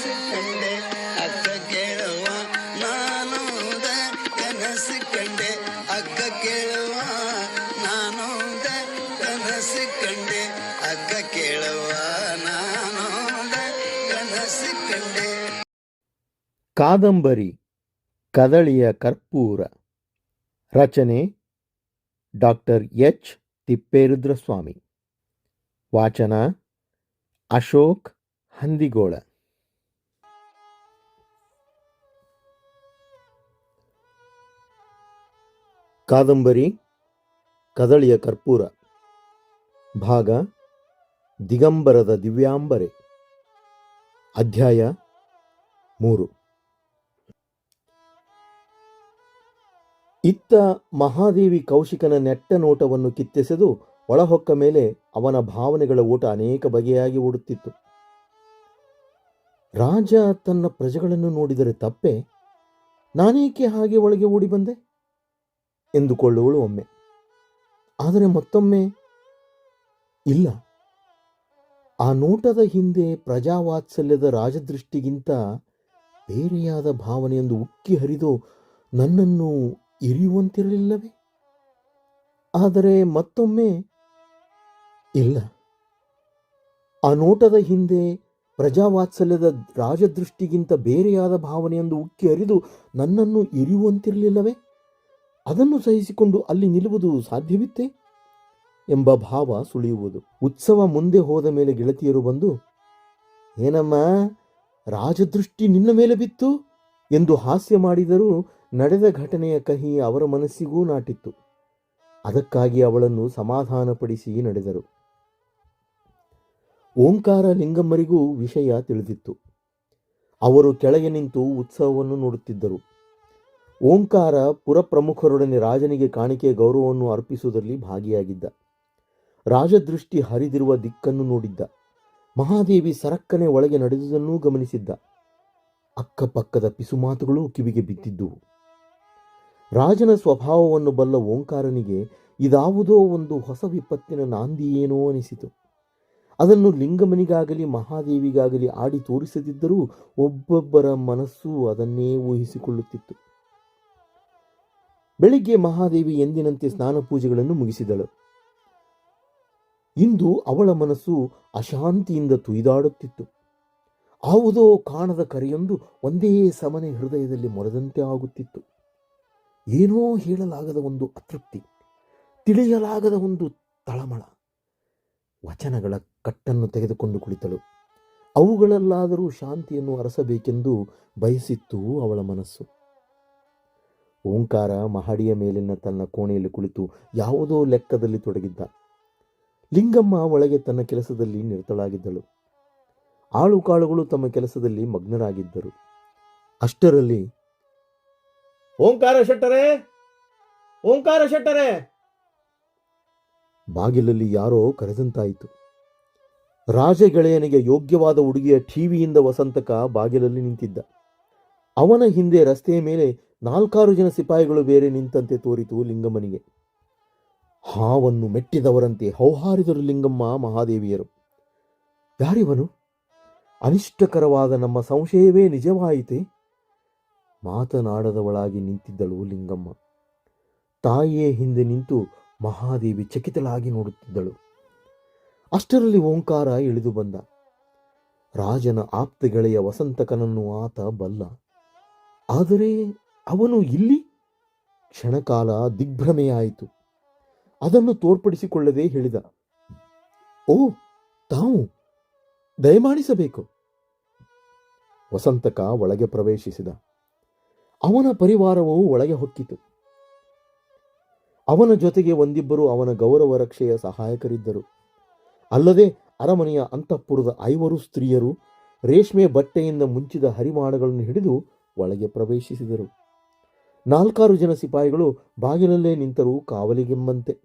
ಕನಸು ಕಂಡೆ ಅಕ್ಕ ಕೇಳುವ ನಾನೂದ ಕನಸು ಕಂಡೆ ಅಕ್ಕ ಕೇಳುವ ನಾನೂದ ಕನಸು ಕಂಡೆ ಅಕ್ಕ ಕೇಳುವ ನಾನೂದ ಕನಸು ಕಂಡೆ ಕಾದಂಬರಿ, ಕದಳಿಯ ಕರ್ಪೂರ. ರಚನೆ, ಡಾಕ್ಟರ್ ಎಚ್. ತಿಪ್ಪೇರುದ್ರಸ್ವಾಮಿ. ವಾಚನ, ಅಶೋಕ್ ಹಂದಿಗೋಳ. ಕಾದಂಬರಿ, ಕದಳಿಯ ಕರ್ಪೂರ. ಭಾಗ, ದಿಗಂಬರದ ದಿವ್ಯಾಂಬರೆ. ಅಧ್ಯಾಯ ಮೂರು. ಇತ್ತ ಮಹಾದೇವಿ ಕೌಶಿಕನ ನೆಟ್ಟ ನೋಟವನ್ನು ಕಿತ್ತೆಸೆದು ಒಳಹೊಕ್ಕ ಮೇಲೆ ಅವನ ಭಾವನೆಗಳ ಓಟ ಅನೇಕ ಬಗೆಯಾಗಿ ಓಡುತ್ತಿತ್ತು. ರಾಜ ತನ್ನ ಪ್ರಜೆಗಳನ್ನು ನೋಡಿದರೆ ತಪ್ಪೆ, ನಾನೇಕೆ ಹಾಗೆ ಒಳಗೆ ಓಡಿ ಬಂದೆ? ಎಂದುಕೊಳ್ಳುವಳು ಒಮ್ಮೆ. ಆದರೆ ಮತ್ತೊಮ್ಮೆ, ಇಲ್ಲ. ಆ ನೋಟದ ಹಿಂದೆ ಪ್ರಜಾವಾತ್ಸಲ್ಯದ ರಾಜದೃಷ್ಟಿಗಿಂತ ಬೇರೆಯಾದ ಭಾವನೆಯೊಂದು ಉಕ್ಕಿ ಹರಿದು ನನ್ನನ್ನು ಇರಿಯುವಂತಿರಲಿಲ್ಲವೇ? ಆದರೆ ಮತ್ತೊಮ್ಮೆ, ಇಲ್ಲ. ಆ ನೋಟದ ಹಿಂದೆ ಪ್ರಜಾವಾತ್ಸಲ್ಯದ ರಾಜದೃಷ್ಟಿಗಿಂತ ಬೇರೆಯಾದ ಭಾವನೆಯೊಂದು ಉಕ್ಕಿ ಹರಿದು ನನ್ನನ್ನು ಇರಿಯುವಂತಿರಲಿಲ್ಲವೇ? ಅದನ್ನು ಸಹಿಸಿಕೊಂಡು ಅಲ್ಲಿ ನಿಲ್ಲುವುದು ಸಾಧ್ಯವಿತ್ತೇ? ಎಂಬ ಭಾವ ಸುಳಿಯುವುದು. ಉತ್ಸವ ಮುಂದೆ ಹೋದ ಮೇಲೆ ಗೆಳತಿಯರು ಬಂದು, ಏನಮ್ಮ, ರಾಜದೃಷ್ಟಿ ನಿನ್ನ ಮೇಲೆ ಬಿತ್ತು? ಎಂದು ಹಾಸ್ಯ ಮಾಡಿದರೂ ನಡೆದ ಘಟನೆಯ ಕಹಿ ಅವರ ಮನಸ್ಸಿಗೂ ನಾಟಿತ್ತು. ಅದಕ್ಕಾಗಿ ಅವಳನ್ನು ಸಮಾಧಾನಪಡಿಸಿ ನಡೆದರು. ಓಂಕಾರ ಲಿಂಗಮ್ಮರಿಗೂ ವಿಷಯ ತಿಳಿದಿತ್ತು. ಅವರು ಕೆಳಗೆ ನಿಂತು ಉತ್ಸವವನ್ನು ನೋಡುತ್ತಿದ್ದರು. ಓಂಕಾರ ಪುರಪ್ರಮುಖರೊಡನೆ ರಾಜನಿಗೆ ಕಾಣಿಕೆ ಗೌರವವನ್ನು ಅರ್ಪಿಸುವುದರಲ್ಲಿ ಭಾಗಿಯಾಗಿದ್ದ. ರಾಜದೃಷ್ಟಿ ಹರಿದಿರುವ ದಿಕ್ಕನ್ನು ನೋಡಿದ್ದ. ಮಹಾದೇವಿ ಸರಕ್ಕನೆ ಒಳಗೆ ನಡೆದುದನ್ನೂ ಗಮನಿಸಿದ್ದ. ಅಕ್ಕಪಕ್ಕದ ಪಿಸುಮಾತುಗಳು ಕಿವಿಗೆ ಬಿದ್ದಿದ್ದುವು. ರಾಜನ ಸ್ವಭಾವವನ್ನು ಬಲ್ಲ ಓಂಕಾರನಿಗೆ ಇದಾವುದೋ ಒಂದು ಹೊಸ ವಿಪತ್ತಿನ ನಾಂದಿಯೇನೋ ಅನಿಸಿತು. ಅದನ್ನು ಲಿಂಗಮನಿಗಾಗಲಿ ಮಹಾದೇವಿಗಾಗಲಿ ಆಡಿ ತೋರಿಸದಿದ್ದರೂ ಒಬ್ಬೊಬ್ಬರ ಮನಸ್ಸು ಅದನ್ನೇ ಊಹಿಸಿಕೊಳ್ಳುತ್ತಿತ್ತು. ಬೆಳಿಗ್ಗೆ ಮಹಾದೇವಿ ಎಂದಿನಂತೆ ಸ್ನಾನ ಪೂಜೆಗಳನ್ನು ಮುಗಿಸಿದಳು. ಇಂದು ಅವಳ ಮನಸ್ಸು ಅಶಾಂತಿಯಿಂದ ತುಯ್ದಾಡುತ್ತಿತ್ತು. ಯಾವುದೋ ಕಾಣದ ಕರೆಯೊಂದು ಒಂದೇ ಸಮನೆ ಹೃದಯದಲ್ಲಿ ಮೊರೆದಂತೆ ಆಗುತ್ತಿತ್ತು. ಏನೋ ಹೇಳಲಾಗದ ಒಂದು ಅತೃಪ್ತಿ, ತಿಳಿಯಲಾಗದ ಒಂದು ತಳಮಳ. ವಚನಗಳ ಕಟ್ಟನ್ನು ತೆಗೆದುಕೊಂಡು ಕುಳಿತಳು. ಅವುಗಳಲ್ಲಾದರೂ ಶಾಂತಿಯನ್ನು ಅರಸಬೇಕೆಂದು ಬಯಸಿತ್ತು ಅವಳ ಮನಸ್ಸು. ಓಂಕಾರ ಮಹಡಿಯ ಮೇಲಿನ ತನ್ನ ಕೋಣೆಯಲ್ಲಿ ಕುಳಿತು ಯಾವುದೋ ಲೆಕ್ಕದಲ್ಲಿ ತೊಡಗಿದ್ದ. ಲಿಂಗಮ್ಮ ಒಳಗೆ ತನ್ನ ಕೆಲಸದಲ್ಲಿ ನಿರತಳಾಗಿದ್ದಳು. ಆಳು ಕಾಳುಗಳು ತಮ್ಮ ಕೆಲಸದಲ್ಲಿ ಮಗ್ನರಾಗಿದ್ದರು. ಅಷ್ಟರಲ್ಲಿ ಓಂಕಾರ ಶೆಟ್ಟರೇ ಓಂಕಾರ ಶೆಟ್ಟರೇ. ಬಾಗಿಲಲ್ಲಿ ಯಾರೋ ಕರೆದಂತಾಯಿತು. ರಾಜ ಗೆಳೆಯನಿಗೆ ಯೋಗ್ಯವಾದ ಹುಡುಗಿಯ ಟಿವಿಯಿಂದ ವಸಂತಕ ಬಾಗಿಲಲ್ಲಿ ನಿಂತಿದ್ದ. ಅವನ ಹಿಂದೆ ರಸ್ತೆಯ ಮೇಲೆ ನಾಲ್ಕಾರು ಜನ ಸಿಪಾಯಿಗಳು ಬೇರೆ ನಿಂತಂತೆ ತೋರಿತು ಲಿಂಗಮ್ಮನಿಗೆ. ಹಾವನ್ನು ಮೆಟ್ಟಿದವರಂತೆ ಹೌಹಾರಿದರು ಲಿಂಗಮ್ಮ ಮಹಾದೇವಿಯರು. ಯಾರಿವನು? ಅನಿಷ್ಟಕರವಾದ ನಮ್ಮ ಸಂಶಯವೇ ನಿಜವಾಯಿತೆ? ಮಾತನಾಡದವಳಾಗಿ ನಿಂತಿದ್ದಳು ಲಿಂಗಮ್ಮ. ತಾಯಿಯೇ ಹಿಂದೆ ನಿಂತು ಮಹಾದೇವಿ ಚಕಿತಳಾಗಿ ನೋಡುತ್ತಿದ್ದಳು. ಅಷ್ಟರಲ್ಲಿ ಓಂಕಾರ ಇಳಿದು ಬಂದ. ರಾಜನ ಆಪ್ತ ಗೆಳೆಯ ವಸಂತಕನನ್ನು ಆತ ಬಲ್ಲ. ಆದರೆ ಅವನು ಇಲ್ಲಿ? ಕ್ಷಣಕಾಲ ದಿಗ್ಭ್ರಮೆಯಾಯಿತು. ಅದನ್ನು ತೋರ್ಪಡಿಸಿಕೊಳ್ಳದೆ ಹೇಳಿದ. ಓ, ತಾವು ದಯಮಾಡಿಸಬೇಕು. ವಸಂತಕ ಒಳಗೆ ಪ್ರವೇಶಿಸಿದ. ಅವನ ಪರಿವಾರವೂ ಒಳಗೆ ಹೊಕ್ಕಿತು. ಅವನ ಜೊತೆಗೆ ಒಂದಿಬ್ಬರು ಅವನ ಗೌರವ ರಕ್ಷೆಯ ಸಹಾಯಕರಿದ್ದರು. ಅಲ್ಲದೆ ಅರಮನೆಯ ಅಂತಃಪುರದ ಐವರು ಸ್ತ್ರೀಯರು ರೇಷ್ಮೆ ಬಟ್ಟೆಯಿಂದ ಮುಂಚಿದ ಹರಿಮಾಡಗಳನ್ನು ಹಿಡಿದು ಒಳಗೆ ಪ್ರವೇಶಿಸಿದರು. ನಾಲ್ಕಾರು ಜನ ಸಿಪಾಯಿಗಳು ಬಾಗಿಲಲ್ಲೇ ನಿಂತರು ಕಾವಲಿಗೆಂಬಂತೆ.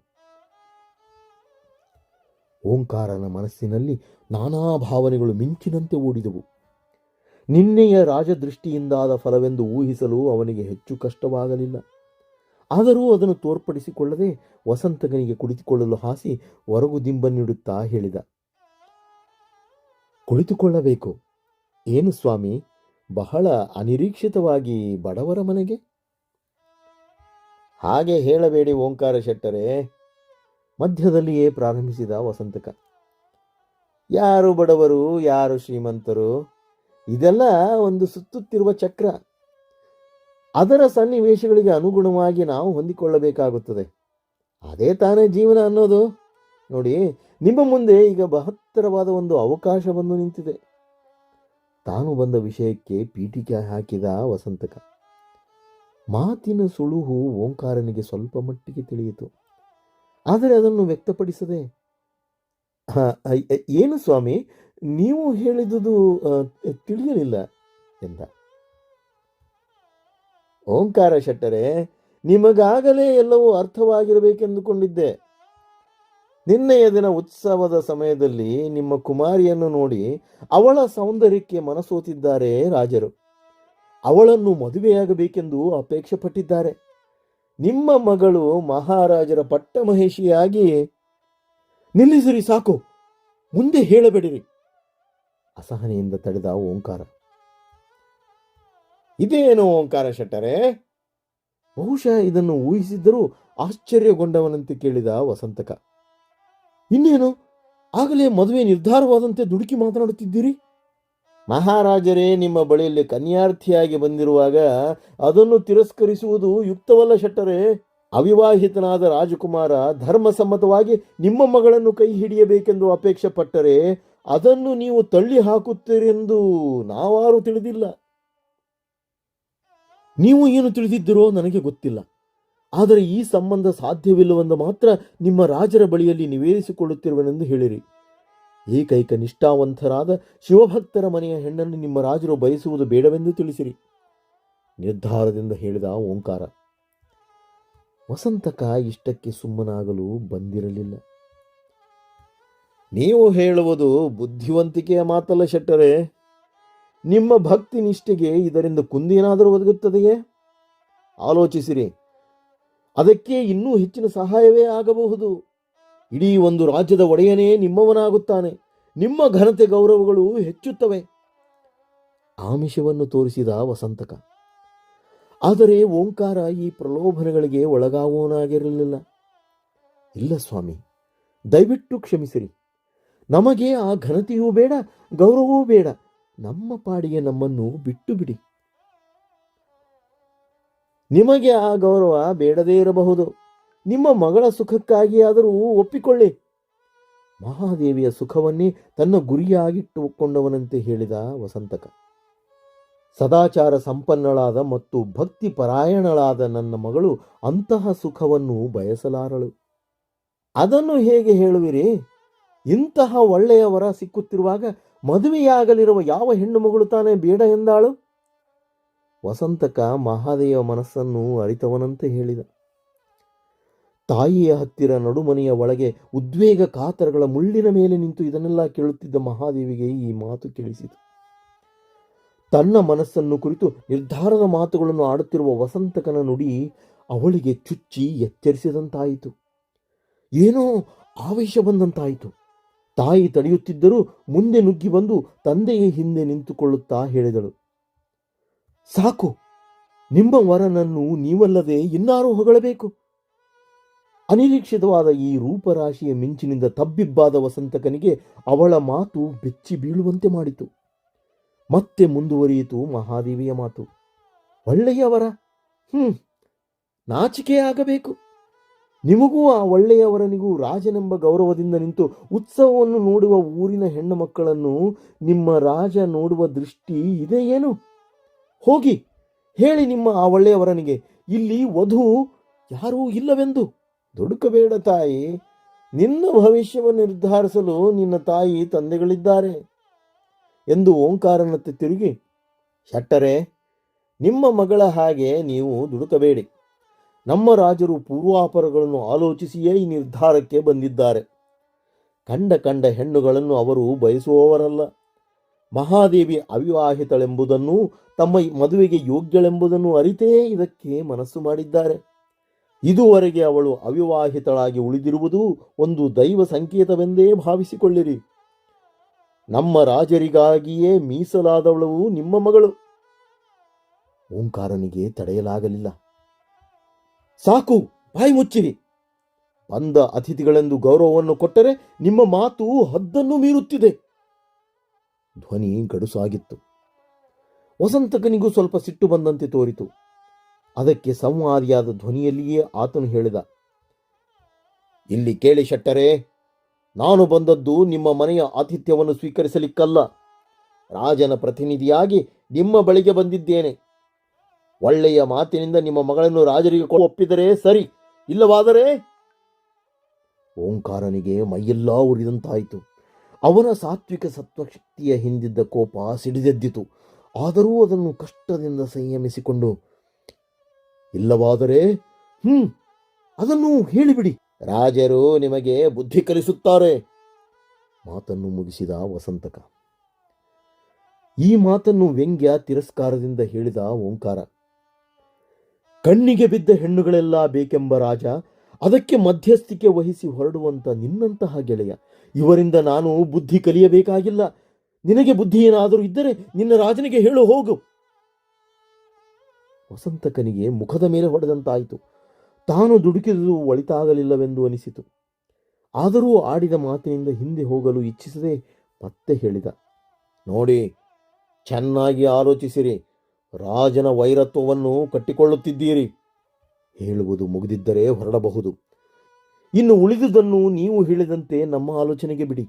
ಓಂಕಾರನ ಮನಸ್ಸಿನಲ್ಲಿ ನಾನಾ ಭಾವನೆಗಳು ಮಿಂಚಿನಂತೆ ಓಡಿದವು. ನಿನ್ನೆಯ ರಾಜದೃಷ್ಟಿಯಿಂದಾದ ಫಲವೆಂದು ಊಹಿಸಲು ಅವನಿಗೆ ಹೆಚ್ಚು ಕಷ್ಟವಾಗಲಿಲ್ಲ. ಆದರೂ ಅದನ್ನು ತೋರ್ಪಡಿಸಿಕೊಳ್ಳದೆ ವಸಂತಗನಿಗೆ ಕುಳಿತುಕೊಳ್ಳಲು ಹಾಸಿ ಹೊರಗು ದಿಂಬನ್ನಿಡುತ್ತಾ ಹೇಳಿದ. ಕುಳಿತುಕೊಳ್ಳಬೇಕು. ಏನು ಸ್ವಾಮಿ? ಬಹಳ ಅನಿರೀಕ್ಷಿತವಾಗಿ ಬಡವರ ಮನೆಗೆ? ಹಾಗೆ ಹೇಳಬೇಡಿ ಓಂಕಾರ ಶೆಟ್ಟರೆ. ಮಧ್ಯದಲ್ಲಿಯೇ ಪ್ರಾರಂಭಿಸಿದ ವಸಂತಕ. ಯಾರು ಬಡವರು, ಯಾರು ಶ್ರೀಮಂತರು, ಇದೆಲ್ಲ ಒಂದು ಸುತ್ತುತ್ತಿರುವ ಚಕ್ರ. ಅದರ ಸನ್ನಿವೇಶಗಳಿಗೆ ಅನುಗುಣವಾಗಿ ನಾವು ಹೊಂದಿಕೊಳ್ಳಬೇಕಾಗುತ್ತದೆ. ಅದೇ ತಾನೇ ಜೀವನ ಅನ್ನೋದು. ನೋಡಿ, ನಿಮ್ಮ ಮುಂದೆ ಈಗ ಬಹತ್ತರವಾದ ಒಂದು ಅವಕಾಶ ಬಂದು ನಿಂತಿದೆ. ತಾನು ಬಂದ ವಿಷಯಕ್ಕೆ ಪೀಠಿಕೆ ಹಾಕಿದ ವಸಂತಕ. ಮಾತಿನ ಸುಳುಹು ಓಂಕಾರನಿಗೆ ಸ್ವಲ್ಪ ಮಟ್ಟಿಗೆ ತಿಳಿಯಿತು. ಆದರೆ ಅದನ್ನು ವ್ಯಕ್ತಪಡಿಸದೆ "ಹ, ಅ- ಅ- ಏನು ಸ್ವಾಮಿ? ನೀವು ಹೇಳಿದುದು ತಿಳಿಯಲಿಲ್ಲ ಎಂದ. ಓಂಕಾರ ಶೆಟ್ಟರೆ ನಿಮಗಾಗಲೇ ಎಲ್ಲವೂ ಅರ್ಥವಾಗಿರಬೇಕೆಂದುಕೊಂಡಿದ್ದೆ. ನಿನ್ನೆಯ ದಿನ ಉತ್ಸವದ ಸಮಯದಲ್ಲಿ ನಿಮ್ಮ ಕುಮಾರಿಯನ್ನು ನೋಡಿ ಅವಳ ಸೌಂದರ್ಯಕ್ಕೆ ಮನಸೋತಿದ್ದಾರೆ ರಾಜರು. ಅವಳನ್ನು ಮದುವೆಯಾಗಬೇಕೆಂದು ಅಪೇಕ್ಷೆ ಪಟ್ಟಿದ್ದಾರೆ ನಿಮ್ಮ ಮಗಳು ಮಹಾರಾಜರ ಪಟ್ಟ ಪಟ್ಟಮಹೇಶಿಯಾಗಿ ನಿಲ್ಲಿಸಿರಿ ಸಾಕು. ಮುಂದೆ ಹೇಳಬೇಡಿರಿ. ಅಸಹನೆಯಿಂದ ತಡೆದ ಓಂಕಾರ. ಇದೇನು ಓಂಕಾರ ಶೆಟ್ಟರೆ? ಬಹುಶಃ ಇದನ್ನು ಊಹಿಸಿದ್ದರೂ ಆಶ್ಚರ್ಯಗೊಂಡವನಂತೆ ಕೇಳಿದ ವಸಂತಕ. ಇನ್ನೇನು? ಆಗಲೇ ಮದುವೆ ನಿರ್ಧಾರವಾದಂತೆ ದುಡುಕಿ ಮಾತನಾಡುತ್ತಿದ್ದೀರಿ? ಮಹಾರಾಜರೇ, ನಿಮ್ಮ ಬಳಿಯಲ್ಲಿ ಕನ್ಯಾರ್ಥಿಯಾಗಿ ಬಂದಿರುವಾಗ ಅದನ್ನು ತಿರಸ್ಕರಿಸುವುದು ಯುಕ್ತವಲ್ಲ ಶೆಟ್ಟರೆ. ಅವಿವಾಹಿತನಾದ ರಾಜಕುಮಾರ ಧರ್ಮಸಮ್ಮತವಾಗಿ ನಿಮ್ಮ ಮಗಳನ್ನು ಕೈ ಹಿಡಿಯಬೇಕೆಂದು ಅಪೇಕ್ಷೆ ಪಟ್ಟರೆ ಅದನ್ನು ನೀವು ತಳ್ಳಿ ಹಾಕುತ್ತೀರೆಂದು ನಾವಾರು ತಿಳಿದಿಲ್ಲ. ನೀವು ಏನು ತಿಳಿದಿದ್ದೀರೋ ನನಗೆ ಗೊತ್ತಿಲ್ಲ. ಆದರೆ ಈ ಸಂಬಂಧ ಸಾಧ್ಯವಿಲ್ಲವೆಂದು ಮಾತ್ರ ನಿಮ್ಮ ರಾಜರ ಬಳಿಯಲ್ಲಿ ನಿವೇದಿಸಿಕೊಳ್ಳುತ್ತಿರುವೆನೆಂದು ಹೇಳಿರಿ. ಏಕೈಕ ನಿಷ್ಠಾವಂತರಾದ ಶಿವಭಕ್ತರ ಮನೆಯ ಹೆಣ್ಣನ್ನು ನಿಮ್ಮ ರಾಜರು ಬಯಸುವುದು ಬೇಡವೆಂದು ತಿಳಿಸಿರಿ. ನಿರ್ಧಾರದಿಂದ ಹೇಳಿದ ಓಂಕಾರ. ವಸಂತಕ ಇಷ್ಟಕ್ಕೆ ಸುಮ್ಮನಾಗಲು ಬಂದಿರಲಿಲ್ಲ. ನೀವು ಹೇಳುವುದು ಬುದ್ಧಿವಂತಿಕೆಯ ಮಾತಲ್ಲ ಶೆಟ್ಟರೆ. ನಿಮ್ಮ ಭಕ್ತಿ ನಿಷ್ಠೆಗೆ ಇದರಿಂದ ಕುಂದೇನಾದರೂ ಒದಗುತ್ತದೆಯೇ? ಆಲೋಚಿಸಿರಿ. ಅದಕ್ಕೆ ಇನ್ನೂ ಹೆಚ್ಚಿನ ಸಹಾಯವೇ ಆಗಬಹುದು. ಇಡೀ ಒಂದು ರಾಜ್ಯದ ಒಡೆಯನೇ ನಿಮ್ಮವನಾಗುತ್ತಾನೆ. ನಿಮ್ಮ ಘನತೆ ಗೌರವಗಳು ಹೆಚ್ಚುತ್ತವೆ. ಆಮಿಷವನ್ನು ತೋರಿಸಿದ ವಸಂತಕ. ಆದರೆ ಓಂಕಾರ ಈ ಪ್ರಲೋಭನೆಗಳಿಗೆ ಒಳಗಾಗುವನಾಗಿರಲಿಲ್ಲ ಇಲ್ಲ ಸ್ವಾಮಿ, ದಯವಿಟ್ಟು ಕ್ಷಮಿಸಿರಿ. ನಮಗೆ ಆ ಘನತೆಯೂ ಬೇಡ, ಗೌರವವೂ ಬೇಡ. ನಮ್ಮ ಪಾಡಿಗೆ ನಮ್ಮನ್ನು ಬಿಟ್ಟು ಬಿಡಿ ನಿಮಗೆ ಆ ಗೌರವ ಬೇಡದೇ ಇರಬಹುದು. ನಿಮ್ಮ ಮಗಳ ಸುಖಕ್ಕಾಗಿಯಾದರೂ ಒಪ್ಪಿಕೊಳ್ಳಿ. ಮಹಾದೇವಿಯ ಸುಖವನ್ನೇ ತನ್ನ ಗುರಿಯಾಗಿಟ್ಟುಕೊಂಡವನಂತೆ ಹೇಳಿದ ವಸಂತಕ. ಸದಾಚಾರ ಸಂಪನ್ನಳಾದ ಮತ್ತು ಭಕ್ತಿ ಪರಾಯಣಳಾದ ನನ್ನ ಮಗಳು ಅಂತಹ ಸುಖವನ್ನು ಬಯಸಲಾರಳು. ಅದನ್ನು ಹೇಗೆ ಹೇಳುವಿರಿ? ಇಂತಹ ಒಳ್ಳೆಯವರ ಸಿಕ್ಕುತ್ತಿರುವಾಗ ಮದುವೆಯಾಗಲಿರುವ ಯಾವ ಹೆಣ್ಣು ಮಗಳು ತಾನೇ ಬೇಡ ಎಂದಾಳು? ವಸಂತಕ ಮಹಾದೇವ ಮನಸ್ಸನ್ನು ಅರಿತವನಂತೆ ಹೇಳಿದ. ತಾಯಿಯ ಹತ್ತಿರ ನಡುಮನೆಯ ಒಳಗೆ ಉದ್ವೇಗ ಕಾತರಗಳ ಮುಳ್ಳಿನ ಮೇಲೆ ನಿಂತು ಇದನ್ನೆಲ್ಲ ಕೇಳುತ್ತಿದ್ದ ಮಹಾದೇವಿಗೆ ಈ ಮಾತು ಕೇಳಿಸಿತು. ತನ್ನ ಮನಸ್ಸನ್ನು ಕುರಿತು ನಿರ್ಧಾರದ ಮಾತುಗಳನ್ನು ಆಡುತ್ತಿರುವ ವಸಂತಕನ ನುಡಿ ಅವಳಿಗೆ ಚುಚ್ಚಿ ಎಚ್ಚರಿಸಿದಂತಾಯಿತು. ಏನೋ ಆವೇಶ ಬಂದಂತಾಯಿತು. ತಾಯಿ ತಡೆಯುತ್ತಿದ್ದರೂ ಮುಂದೆ ನುಗ್ಗಿ ಬಂದು ತಂದೆಯ ಹಿಂದೆ ನಿಂತುಕೊಳ್ಳುತ್ತಾ ಹೇಳಿದಳು. ಸಾಕು, ನಿಮ್ಮ ವರನನ್ನು ನೀವಲ್ಲದೆ ಇನ್ನಾರೂ ಹೊಗಳಬೇಕು. ಅನಿರೀಕ್ಷಿತವಾದ ಈ ರೂಪರಾಶಿಯ ಮಿಂಚಿನಿಂದ ತಬ್ಬಿಬ್ಬಾದ ವಸಂತಕನಿಗೆ ಅವಳ ಮಾತು ಬೆಚ್ಚಿ ಬೀಳುವಂತೆ ಮಾಡಿತು. ಮತ್ತೆ ಮುಂದುವರಿಯಿತು ಮಹಾದೇವಿಯ ಮಾತು. ಒಳ್ಳೆಯವರ ಹ್ಮ್, ನಾಚಿಕೆ ಆಗಬೇಕು. ನಿಮಗೂ ಆ ಒಳ್ಳೆಯವರನಿಗೂ ರಾಜನೆಂಬ ಗೌರವದಿಂದ ನಿಂತು ಉತ್ಸವವನ್ನು ನೋಡುವ ಊರಿನ ಹೆಣ್ಣು ಮಕ್ಕಳನ್ನು ನಿಮ್ಮ ರಾಜ ನೋಡುವ ದೃಷ್ಟಿ ಇದೆ ಏನು? ಹೋಗಿ, ಹೇಳಿ ನಿಮ್ಮ ಆ ಒಳ್ಳೆಯವರನಿಗೆ ಇಲ್ಲಿ ವಧು ಯಾರೂ ಇಲ್ಲವೆಂದು. ದುಡುಕಬೇಡ ತಾಯಿ. ನಿನ್ನ ಭವಿಷ್ಯವನ್ನು ನಿರ್ಧರಿಸಲು ನಿನ್ನ ತಾಯಿ ತಂದೆಗಳಿದ್ದಾರೆ ಎಂದು ಓಂಕಾರನತ್ತ ತಿರುಗಿ, ಶಟ್ಟರೆ, ನಿಮ್ಮ ಮಗಳ ಹಾಗೆ ನೀವು ದುಡುಕಬೇಡಿ. ನಮ್ಮ ರಾಜರು ಪೂರ್ವಾಪರಗಳನ್ನು ಆಲೋಚಿಸಿಯೇ ಈ ನಿರ್ಧಾರಕ್ಕೆ ಬಂದಿದ್ದಾರೆ. ಕಂಡ ಕಂಡ ಹೆಣ್ಣುಗಳನ್ನು ಅವರು ಬಯಸುವವರಲ್ಲ. ಮಹಾದೇವಿ ಅವಿವಾಹಿತಳೆಂಬುದನ್ನು, ತಮ್ಮ ಮದುವೆಗೆ ಯೋಗ್ಯಳೆಂಬುದನ್ನು ಅರಿತೇ ಇದಕ್ಕೆ ಮನಸ್ಸು ಮಾಡಿದ್ದಾರೆ. ಇದುವರೆಗೆ ಅವಳು ಅವಿವಾಹಿತಳಾಗಿ ಉಳಿದಿರುವುದು ಒಂದು ದೈವ ಸಂಕೇತವೆಂದೇ ಭಾವಿಸಿಕೊಳ್ಳಿರಿ. ನಮ್ಮ ರಾಜರಿಗಾಗಿಯೇ ಮೀಸಲಾದವಳು ನಿಮ್ಮ ಮಗಳು. ಓಂಕಾರನಿಗೆ ತಡೆಯಲಾಗಲಿಲ್ಲ. ಸಾಕು, ಬಾಯಿ ಮುಚ್ಚಿರಿ. ಬಂದ ಅತಿಥಿಗಳೆಂದು ಗೌರವವನ್ನು ಕೊಟ್ಟರೆ ನಿಮ್ಮ ಮಾತು ಹದ್ದನ್ನು ಮೀರುತ್ತಿದೆ. ಧ್ವನಿ ಗಡುಸಾಗಿತ್ತು. ವಸಂತಕನಿಗೂ ಸ್ವಲ್ಪ ಸಿಟ್ಟು ಬಂದಂತೆ ತೋರಿತು. ಅದಕ್ಕೆ ಸಂವಾದಿಯಾದ ಧ್ವನಿಯಲ್ಲಿಯೇ ಆತನು ಹೇಳಿದ, ಇಲ್ಲಿ ಕೇಳಿ ಶೆಟ್ಟರೇ, ನಾನು ಬಂದದ್ದು ನಿಮ್ಮ ಮನೆಯ ಆತಿಥ್ಯವನ್ನು ಸ್ವೀಕರಿಸಲಿಕ್ಕಲ್ಲ. ರಾಜನ ಪ್ರತಿನಿಧಿಯಾಗಿ ನಿಮ್ಮ ಬಳಿಗೆ ಬಂದಿದ್ದೇನೆ. ಒಳ್ಳೆಯ ಮಾತಿನಿಂದ ನಿಮ್ಮ ಮಗಳನ್ನು ರಾಜರಿಗೆ ಒಪ್ಪಿದರೆ ಸರಿ, ಇಲ್ಲವಾದರೆ? ಓಂಕಾರನಿಗೆ ಮೈಯೆಲ್ಲ ಉರಿದಂತಾಯಿತು. ಅವನ ಸಾತ್ವಿಕ ಸತ್ವಶಕ್ತಿಯ ಹಿಂದಿದ್ದ ಕೋಪ ಸಿಡಿದೆದ್ದಿತು. ಆದರೂ ಅದನ್ನು ಕಷ್ಟದಿಂದ ಸಂಯಮಿಸಿಕೊಂಡು ಇಲ್ಲವಾದರೆ, ಹ್ಮ್, ಅದನ್ನು ಹೇಳಿಬಿಡಿ. ರಾಜರು ನಿಮಗೆ ಬುದ್ಧಿ ಕಲಿಸುತ್ತಾರೆ. ಮಾತನ್ನು ಮುಗಿಸಿದ ವಸಂತಕ. ಈ ಮಾತನ್ನು ವ್ಯಂಗ್ಯ ತಿರಸ್ಕಾರದಿಂದ ಹೇಳಿದ ಓಂಕಾರ. ಕಣ್ಣಿಗೆ ಬಿದ್ದ ಹೆಣ್ಣುಗಳೆಲ್ಲ ಬೇಕೆಂಬ ರಾಜ, ಅದಕ್ಕೆ ಮಧ್ಯಸ್ಥಿಕೆ ವಹಿಸಿ ಹೊರಡುವಂತ ನಿನ್ನಂತಹ ಗೆಳೆಯ, ಇವರಿಂದ ನಾನು ಬುದ್ಧಿ ಕಲಿಯಬೇಕಾಗಿಲ್ಲ. ನಿನಗೆ ಬುದ್ಧಿ ಏನಾದರೂ ಇದ್ದರೆ ನಿನ್ನ ರಾಜನಿಗೆ ಹೇಳು, ಹೋಗು. ವಸಂತಕನಿಗೆ ಮುಖದ ಮೇಲೆ ಹೊಡೆದಂತಾಯಿತು. ತಾನು ದುಡುಕಿದುದು ಒಳಿತಾಗಲಿಲ್ಲವೆಂದು ಅನಿಸಿತು. ಆದರೂ ಆಡಿದ ಮಾತಿನಿಂದ ಹಿಂದೆ ಹೋಗಲು ಇಚ್ಛಿಸದೆ ಮತ್ತೆ ಹೇಳಿದ. ನೋಡಿ, ಚೆನ್ನಾಗಿ ಆಲೋಚಿಸಿರಿ. ರಾಜನ ವೈರತ್ವವನ್ನು ಕಟ್ಟಿಕೊಳ್ಳುತ್ತಿದ್ದೀರಿ. ಹೇಳುವುದು ಮುಗಿದಿದ್ದರೆ ಹೊರಡಬಹುದು. ಇನ್ನು ಉಳಿದುದನ್ನು ನೀವು ಹೇಳಿದಂತೆ ನಮ್ಮ ಆಲೋಚನೆಗೆ ಬಿಡಿ.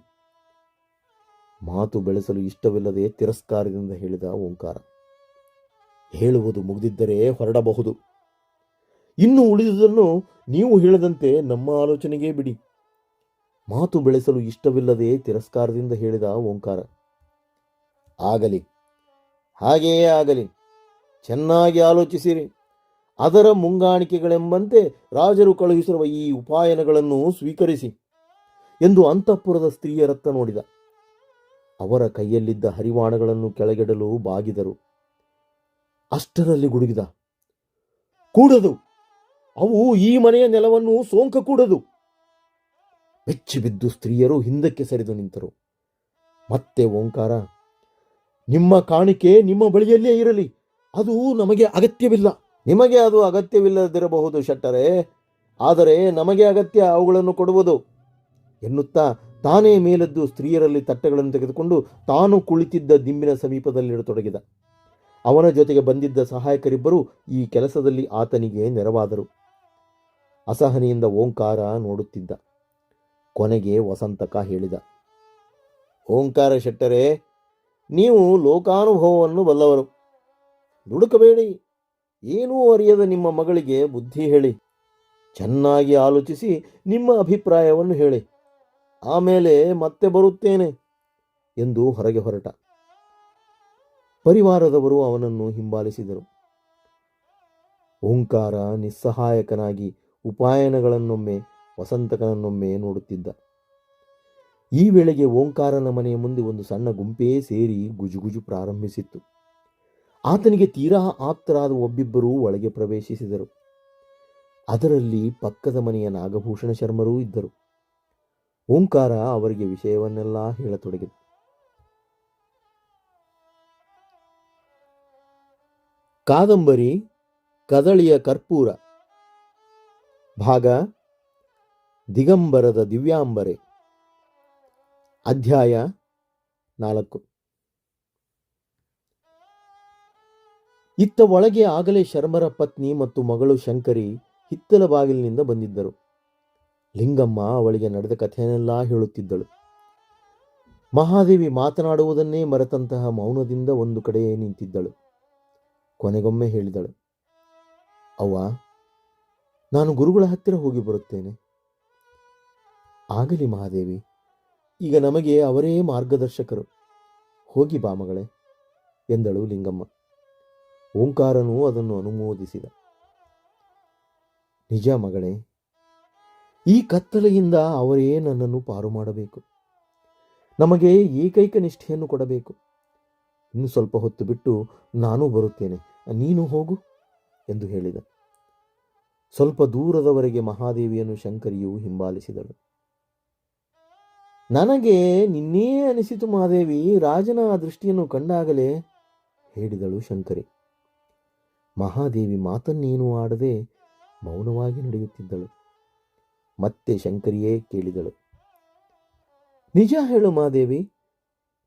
ಮಾತು ಬೆಳೆಸಲು ಇಷ್ಟವಿಲ್ಲದೆ ತಿರಸ್ಕಾರದಿಂದ ಹೇಳಿದ ಓಂಕಾರ. ಹೇಳುವುದು ಮುಗಿದಿದ್ದರೆ ಹೊರಡಬಹುದು. ಇನ್ನು ಉಳಿದುದನ್ನು ನೀವು ಹೇಳದಂತೆ ನಮ್ಮ ಆಲೋಚನೆಗೆ ಬಿಡಿ. ಮಾತು ಬೆಳೆಸಲು ಇಷ್ಟವಿಲ್ಲದೆ ತಿರಸ್ಕಾರದಿಂದ ಹೇಳಿದ ಓಂಕಾರ. ಆಗಲಿ, ಹಾಗೆಯೇ ಆಗಲಿ, ಚೆನ್ನಾಗಿ ಆಲೋಚಿಸಿರಿ. ಅದರ ಮುಂಗಾಣಿಕೆಗಳೆಂಬಂತೆ ರಾಜರು ಕಳುಹಿಸಿರುವ ಈ ಉಪಾಯನಗಳನ್ನು ಸ್ವೀಕರಿಸಿ ಎಂದು ಅಂತಃಪುರದ ಸ್ತ್ರೀಯರತ್ತ ನೋಡಿದ. ಅವರ ಕೈಯಲ್ಲಿದ್ದ ಹರಿವಾಣಗಳನ್ನು ಕೆಳಗಿಡಲು ಬಾಗಿದರು. ಅಷ್ಟರಲ್ಲಿ ಗುಡುಗಿದ. ಕೂಡದು ಅವು ಈ ಮನೆಯ ನೆಲವನ್ನು ಸೋಂಕ ಕೂಡದು. ಬೆಚ್ಚಿ ಬಿದ್ದು ಸ್ತ್ರೀಯರು ಹಿಂದಕ್ಕೆ ಸರಿದು ನಿಂತರು. ಮತ್ತೆ ಓಂಕಾರ, ನಿಮ್ಮ ಕಾಣಿಕೆ ನಿಮ್ಮ ಬಳಿಯಲ್ಲೇ ಇರಲಿ, ಅದು ನಮಗೆ ಅಗತ್ಯವಿಲ್ಲ. ನಿಮಗೆ ಅದು ಅಗತ್ಯವಿಲ್ಲದಿರಬಹುದು ಶೆಟ್ಟರೆ, ಆದರೆ ನಮಗೆ ಅಗತ್ಯ ಅವುಗಳನ್ನು ಕೊಡುವುದು. ಎನ್ನುತ್ತಾ ತಾನೇ ಮೇಲದ್ದು ಸ್ತ್ರೀಯರಲ್ಲಿ ತಟ್ಟೆಗಳನ್ನು ತೆಗೆದುಕೊಂಡು ತಾನು ಕುಳಿತಿದ್ದ ದಿಂಬಿನ ಸಮೀಪದಲ್ಲಿಡತೊಡಗಿದ ಅವನ ಜೊತೆಗೆ ಬಂದಿದ್ದ ಸಹಾಯಕರಿಬ್ಬರು ಈ ಕೆಲಸದಲ್ಲಿ ಆತನಿಗೆ ನೆರವಾದರು. ಅಸಹನೆಯಿಂದ ಓಂಕಾರ ನೋಡುತ್ತಿದ್ದ. ಕೊನೆಗೆ ವಸಂತಕ ಹೇಳಿದ, ಓಂಕಾರ ಶೆಟ್ಟರೇ, ನೀವು ಲೋಕಾನುಭವವನ್ನು ಬಲ್ಲವರು. ದುಡುಕಬೇಡಿ. ಏನೂ ಅರಿಯದ ನಿಮ್ಮ ಮಗಳಿಗೆ ಬುದ್ಧಿ ಹೇಳಿ. ಚೆನ್ನಾಗಿ ಆಲೋಚಿಸಿ ನಿಮ್ಮ ಅಭಿಪ್ರಾಯವನ್ನು ಹೇಳಿ. ಆಮೇಲೆ ಮತ್ತೆ ಬರುತ್ತೇನೆ ಎಂದು ಹೊರಗೆ ಹೊರಟ. ಪರಿವಾರದವರು ಅವನನ್ನು ಹಿಂಬಾಲಿಸಿದರು. ಓಂಕಾರ ನಿಸ್ಸಹಾಯಕನಾಗಿ ಉಪಾಯನಗಳನ್ನೊಮ್ಮೆ ವಸಂತಕನನ್ನೊಮ್ಮೆ ನೋಡುತ್ತಿದ್ದ. ಈ ವೇಳೆಗೆ ಓಂಕಾರನ ಮನೆಯ ಮುಂದೆ ಒಂದು ಸಣ್ಣ ಗುಂಪೇ ಸೇರಿ ಗುಜುಗುಜು ಪ್ರಾರಂಭಿಸಿತ್ತು. ಆತನಿಗೆ ತೀರಾ ಆಪ್ತರಾದ ಒಬ್ಬಿಬ್ಬರು ಒಳಗೆ ಪ್ರವೇಶಿಸಿದರು. ಅದರಲ್ಲಿ ಪಕ್ಕದ ಮನೆಯ ನಾಗಭೂಷಣ ಶರ್ಮರೂ ಇದ್ದರು. ಓಂಕಾರ ಅವರಿಗೆ ವಿಷಯವನ್ನೆಲ್ಲ ಹೇಳತೊಡಗಿದ. ಕಾದಂಬರಿ ಕದಳಿಯ ಕರ್ಪೂರ. ಭಾಗ ದಿಗಂಬರದ ದಿವ್ಯಾಂಬರೆ. ಅಧ್ಯಾಯ ನಾಲ್ಕು. ಇತ್ತ ಒಳಗೆ ಆಗಲೇ ಶರ್ಮರ ಪತ್ನಿ ಮತ್ತು ಮಗಳು ಶಂಕರಿ ಹಿತ್ತಲ ಬಾಗಿಲಿನಿಂದ ಬಂದಿದ್ದರು. ಲಿಂಗಮ್ಮ ಅವಳಿಗೆ ನಡೆದ ಕಥೆಯನ್ನೆಲ್ಲ ಹೇಳುತ್ತಿದ್ದಳು. ಮಹಾದೇವಿ ಮಾತನಾಡುವುದನ್ನೇ ಮರೆತಂತಹ ಮೌನದಿಂದ ಒಂದು ಕಡೆ ನಿಂತಿದ್ದಳು. ಕೊನೆಗೊಮ್ಮೆ ಹೇಳಿದಳು. ಅವ್ವ, ನಾನು ಗುರುಗಳ ಹತ್ತಿರ ಹೋಗಿ ಬರುತ್ತೇನೆ. ಆಗಲಿ ಮಹಾದೇವಿ, ಈಗ ನಮಗೆ ಅವರೇ ಮಾರ್ಗದರ್ಶಕರು. ಹೋಗಿ ಬಾ ಮಗಳೇ, ಎಂದಳು ಲಿಂಗಮ್ಮ. ಓಂಕಾರನೂ ಅದನ್ನು ಅನುಮೋದಿಸಿದ. ನಿಜ ಮಗಳೇ, ಈ ಕತ್ತಲೆಯಿಂದ ಅವರೇ ನನ್ನನ್ನು ಪಾರು ಮಾಡಬೇಕು. ನಮಗೆ ಏಕೈಕ ನಿಷ್ಠೆಯನ್ನು ಕೊಡಬೇಕು. ಇನ್ನು ಸ್ವಲ್ಪ ಹೊತ್ತು ಬಿಟ್ಟು ನಾನೂ ಬರುತ್ತೇನೆ. ನೀನು ಹೋಗು ಎಂದು ಹೇಳಿದ. ಸ್ವಲ್ಪ ದೂರದವರೆಗೆ ಮಹಾದೇವಿಯನ್ನು ಶಂಕರಿಯು ಹಿಂಬಾಲಿಸಿದಳು. ನನಗೆ ನಿನ್ನೇ ಅನಿಸಿತು ಮಹಾದೇವಿ, ರಾಜನ ದೃಷ್ಟಿಯನ್ನು ಕಂಡಾಗಲೇ ಹೇಳಿದಳು ಶಂಕರಿ. ಮಹಾದೇವಿ ಮಾತನ್ನೇನೂ ಆಡದೆ ಮೌನವಾಗಿ ನಡೆಯುತ್ತಿದ್ದಳು. ಮತ್ತೆ ಶಂಕರಿಯೇ ಕೇಳಿದಳು. ನಿಜ ಹೇಳು ಮಹಾದೇವಿ,